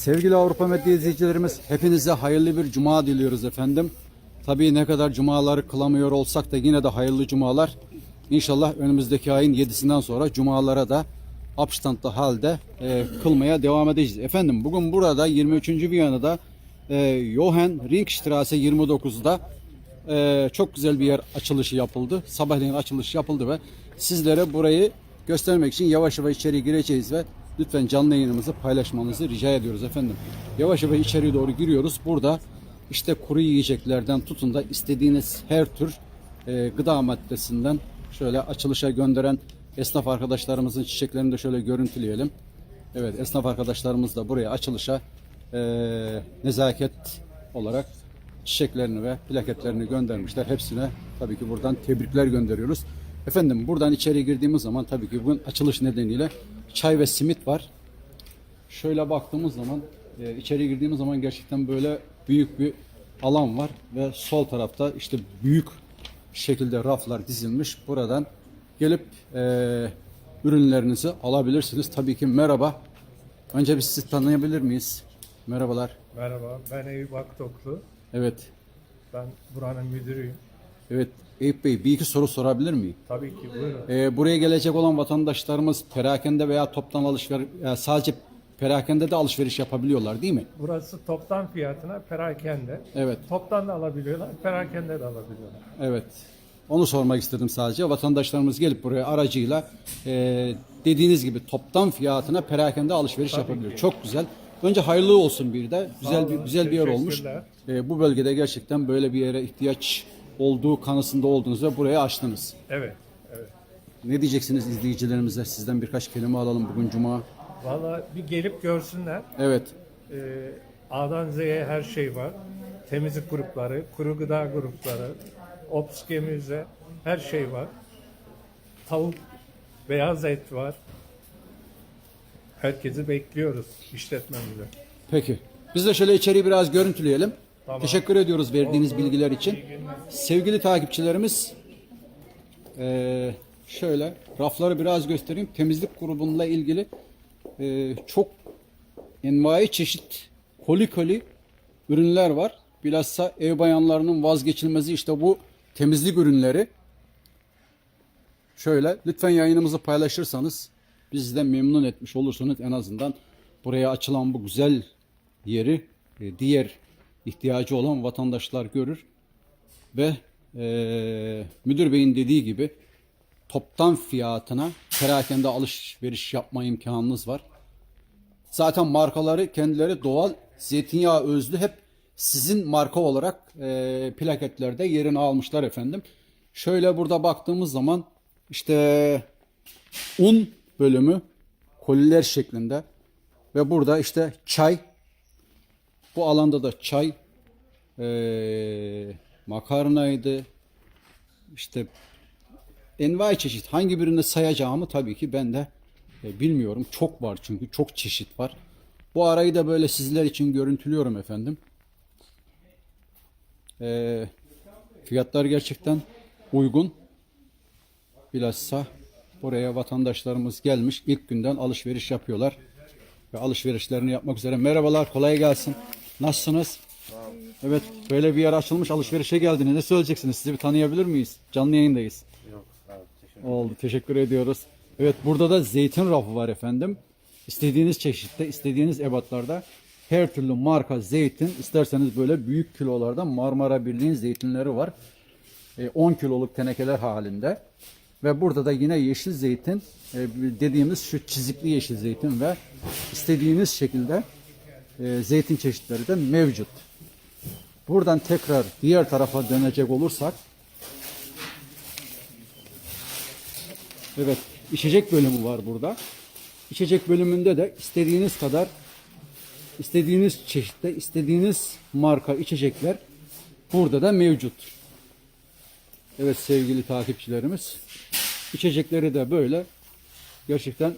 Sevgili Avrupa Medya izleyicilerimiz hepinize hayırlı bir cuma diliyoruz efendim. Tabii ne kadar cumaları kılamıyor olsak da yine de hayırlı cumalar. İnşallah önümüzdeki ayın 7'sinden sonra cumalara da abstantlı halde e, kılmaya devam edeceğiz. Efendim bugün burada 23. Viyana'da e, Johann Ringstraße 29'da e, çok güzel bir yer açılışı yapıldı. Sabahleyin açılış yapıldı ve sizlere burayı göstermek için yavaş yavaş içeri gireceğiz ve lütfen canlı yayınımızı paylaşmanızı rica ediyoruz efendim. Yavaş yavaş içeri doğru giriyoruz. Burada işte kuru yiyeceklerden tutun da istediğiniz her tür e, gıda maddesinden şöyle açılışa gönderen esnaf arkadaşlarımızın çiçeklerini de şöyle görüntüleyelim. Evet esnaf arkadaşlarımız da buraya açılışa e, nezaket olarak çiçeklerini ve plaketlerini göndermişler. Hepsine tabii ki buradan tebrikler gönderiyoruz. Efendim buradan içeri girdiğimiz zaman tabii ki bugün açılış nedeniyle çay ve simit var. Şöyle baktığımız zaman e, içeri girdiğimiz zaman gerçekten böyle büyük bir alan var ve sol tarafta işte büyük şekilde raflar dizilmiş. Buradan gelip e, ürünlerinizi alabilirsiniz. Tabii ki merhaba. Önce biz sizi tanıyabilir miyiz? Merhabalar. Merhaba, ben Eyüp Aktoklu. Evet. Ben buranın müdürüyüm. Evet. Eyüp Bey bir iki soru sorabilir miyim? Tabii ki buyurun. Ee, buraya gelecek olan vatandaşlarımız perakende veya toptan alışveriş yani sadece perakende de alışveriş yapabiliyorlar değil mi? Burası toptan fiyatına perakende. Evet. Toptan da alabiliyorlar, perakende de alabiliyorlar. Evet. Onu sormak istedim sadece. Vatandaşlarımız gelip buraya aracıyla e, dediğiniz gibi toptan fiyatına perakende alışveriş yapabiliyor. Çok güzel. Önce hayırlı olsun bir de. Güzel bir olun, güzel bir yer olmuş. teşekkürler. E, bu bölgede gerçekten böyle bir yere ihtiyaç olduğu kanısında oldunuz ve buraya açtınız. Evet, evet. Ne diyeceksiniz izleyicilerimize? Sizden birkaç kelime alalım bugün cuma. Valla bir gelip görsünler. Evet. Ee, A'dan Z'ye her şey var. Temizlik grupları, kuru gıda grupları, ops gemüze, her şey var. Tavuk, beyaz et var. Herkesi bekliyoruz işletmemize. Peki. Biz de şöyle içeriği biraz görüntüleyelim. Teşekkür ediyoruz verdiğiniz bilgiler için. Sevgili takipçilerimiz eee, şöyle rafları biraz göstereyim. Temizlik grubunla ilgili eee, çok envai çeşit koli koli ürünler var. Bilhassa ev bayanlarının vazgeçilmezi işte bu temizlik ürünleri. Şöyle lütfen yayınımızı paylaşırsanız bizi de memnun etmiş olursunuz. En azından buraya açılan bu güzel yeri e, diğer ihtiyacı olan vatandaşlar görür. Ve e, müdür beyin dediği gibi toptan fiyatına perakende alışveriş yapma imkanınız var. Zaten markaları kendileri doğal zeytinyağı özlü hep sizin marka olarak e, plaketlerde yerini almışlar efendim. Şöyle burada baktığımız zaman işte un bölümü koliler şeklinde ve burada işte çay bu alanda da çay e, makarnaydı işte envai çeşit hangi birini sayacağımı tabii ki ben de e, bilmiyorum. Çok var çünkü çok çeşit var. Bu arayı da böyle sizler için görüntülüyorum efendim. E, fiyatlar gerçekten uygun. Bilhassa buraya vatandaşlarımız gelmiş ilk günden alışveriş yapıyorlar. Ve alışverişlerini yapmak üzere. Merhabalar kolay gelsin. Nasılsınız? Evet böyle bir yer açılmış alışverişe geldiniz. Ne söyleyeceksiniz? Sizi bir tanıyabilir miyiz? Canlı yayındayız. Oldu. Teşekkür ediyoruz. Evet burada da zeytin rafı var efendim. İstediğiniz çeşitte, istediğiniz ebatlarda her türlü marka zeytin isterseniz böyle büyük kilolarda Marmara Birliği'nin zeytinleri var. E, 10 kiloluk tenekeler halinde. Ve burada da yine yeşil zeytin e, dediğimiz şu çizikli yeşil zeytin ve istediğiniz şekilde e, zeytin çeşitleri de mevcut. Buradan tekrar diğer tarafa dönecek olursak Evet, içecek bölümü var burada. İçecek bölümünde de istediğiniz kadar, istediğiniz çeşitte, istediğiniz marka içecekler burada da mevcut. Evet sevgili takipçilerimiz, içecekleri de böyle gerçekten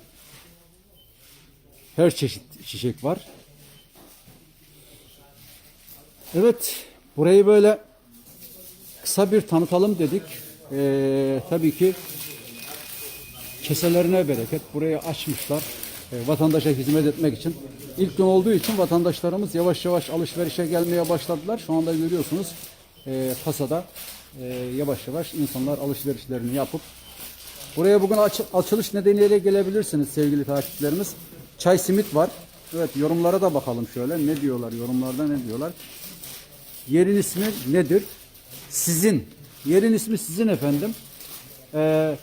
her çeşit içecek var. Evet, burayı böyle kısa bir tanıtalım dedik. Ee, tabii ki keselerine bereket. Burayı açmışlar. e, vatandaşa hizmet etmek için. İlk gün olduğu için vatandaşlarımız yavaş yavaş alışverişe gelmeye başladılar. Şu anda görüyorsunuz e, kasada e, yavaş yavaş insanlar alışverişlerini yapıp Buraya bugün aç- açılış nedeniyle gelebilirsiniz sevgili takipçilerimiz. Çay simit var. Evet yorumlara da bakalım şöyle. Ne diyorlar yorumlarda ne diyorlar? Yerin ismi nedir? Sizin. Yerin ismi sizin efendim. Ee,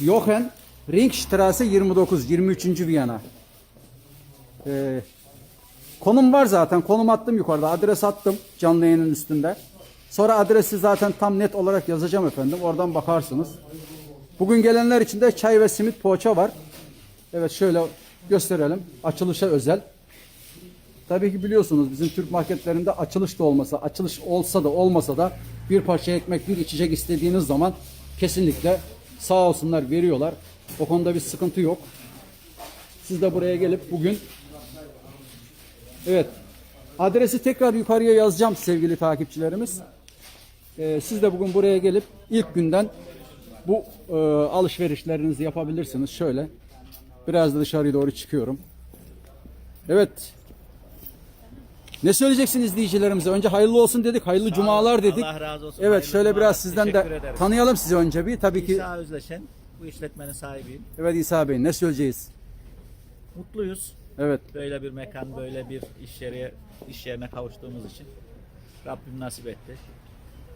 Jochen Ringstraße 29 23. Viyana. Ee, konum var zaten. Konum attım yukarıda. Adres attım canlı yayının üstünde. Sonra adresi zaten tam net olarak yazacağım efendim. Oradan bakarsınız. Bugün gelenler için de çay ve simit poğaça var. Evet şöyle gösterelim. Açılışa özel. Tabii ki biliyorsunuz bizim Türk marketlerinde açılış da olmasa, açılış olsa da olmasa da bir parça ekmek, bir içecek istediğiniz zaman kesinlikle sağ olsunlar veriyorlar. O konuda bir sıkıntı yok. Siz de buraya gelip bugün Evet. Adresi tekrar yukarıya yazacağım sevgili takipçilerimiz. Ee, siz de bugün buraya gelip ilk günden bu e, alışverişlerinizi yapabilirsiniz. Şöyle biraz da dışarıya doğru çıkıyorum. Evet. Ne söyleyeceksin izleyicilerimize? Önce hayırlı olsun dedik, hayırlı cumalar dedik. Allah razı olsun. Evet, Hayırlı şöyle cumalar. biraz sizden Teşekkür de ederiz. tanıyalım sizi önce bir. Tabii ki İsa Özleşen, bu işletmenin sahibiyim. evet İsa Bey ne söyleyeceğiz? Mutluyuz. Evet. Böyle bir mekan, böyle bir iş yeri, iş yerine kavuştuğumuz için Rabbim nasip etti.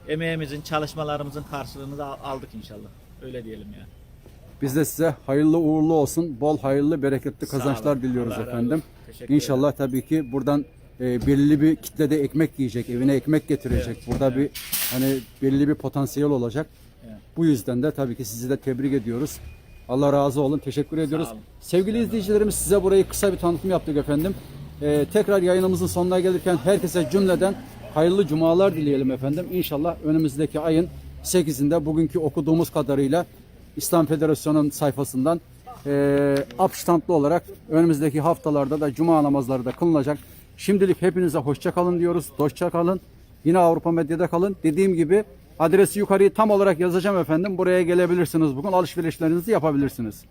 Emeğimizin, çalışmalarımızın karşılığını da aldık inşallah. Öyle diyelim ya. Biz de size hayırlı uğurlu olsun, bol hayırlı bereketli Sağ kazançlar diliyoruz Allah razı efendim. olsun. Teşekkür İnşallah tabii ki buradan e, belirli bir kitlede ekmek yiyecek, evine ekmek getirecek. Burada bir hani belli bir potansiyel olacak. Evet. Bu yüzden de tabii ki sizi de tebrik ediyoruz. Allah razı olun. Teşekkür ediyoruz. Sevgili izleyicilerimiz size burayı kısa bir tanıtım yaptık efendim. E, tekrar yayınımızın sonuna gelirken herkese cümleden hayırlı cumalar dileyelim efendim. İnşallah önümüzdeki ayın 8'inde bugünkü okuduğumuz kadarıyla İslam Federasyonu'nun sayfasından e, upstandlı olarak önümüzdeki haftalarda da cuma namazları da kılınacak. Şimdilik hepinize hoşça kalın diyoruz. Hoşça kalın. Yine Avrupa Medya'da kalın. Dediğim gibi adresi yukarıyı tam olarak yazacağım efendim. Buraya gelebilirsiniz. Bugün alışverişlerinizi yapabilirsiniz.